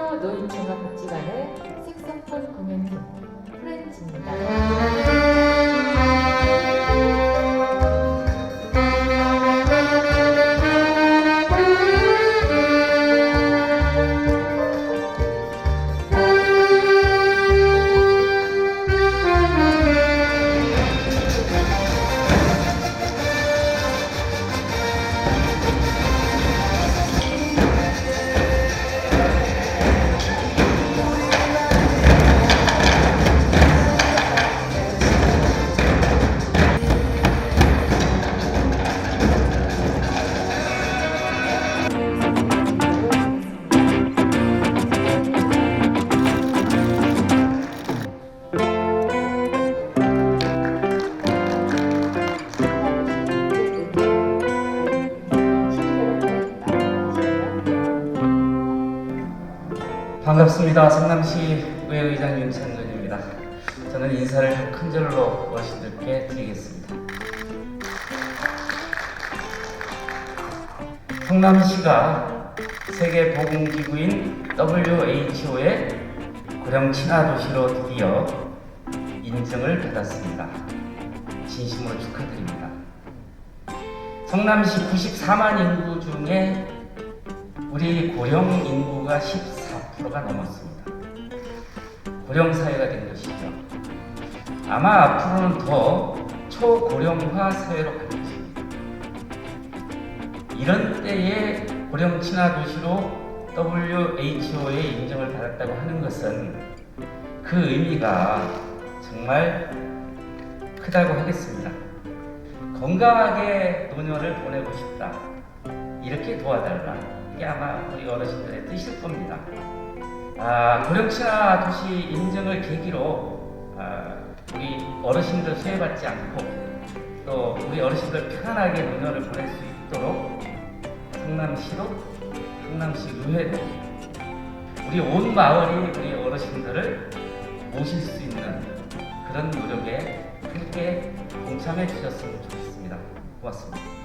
케어 노인종합복지관의 색소폰 공연팀 프렌즈입니다. 반갑습니다. 성남시 의회의장 윤창근입니다. 저는 인사를 좀큰 절로 어르신들께 드리겠습니다. 성남시가 세계보건기구인 WHO의 고령 친화 도시로 드디어 인증을 받았습니다. 진심으로 축하드립니다. 성남시 94만 인구 중에 우리 고령 인구가 14% 가 넘었습니다. 고령 사회가 된 것이죠. 아마 앞으로는 더 초고령화 사회로 갈 것입니다. 이런 때에 고령 친화 도시로 WHO의 인정을 받았다고 하는 것은 그 의미가 정말 크다고 하겠습니다. 건강하게 노년을 보내고 싶다. 이렇게 도와달라. 이게 아마 우리 어르신들의 뜻일 겁니다. 아, 고령친화 도시 인증을 계기로 아, 우리 어르신들 소외받지 않고 또 우리 어르신들 편안하게 노년을 보낼 수 있도록 성남시도 성남시 의회도 우리 온 마을이 우리 어르신들을 모실 수 있는 그런 노력에 함께 동참해 주셨으면 좋겠습니다. 고맙습니다.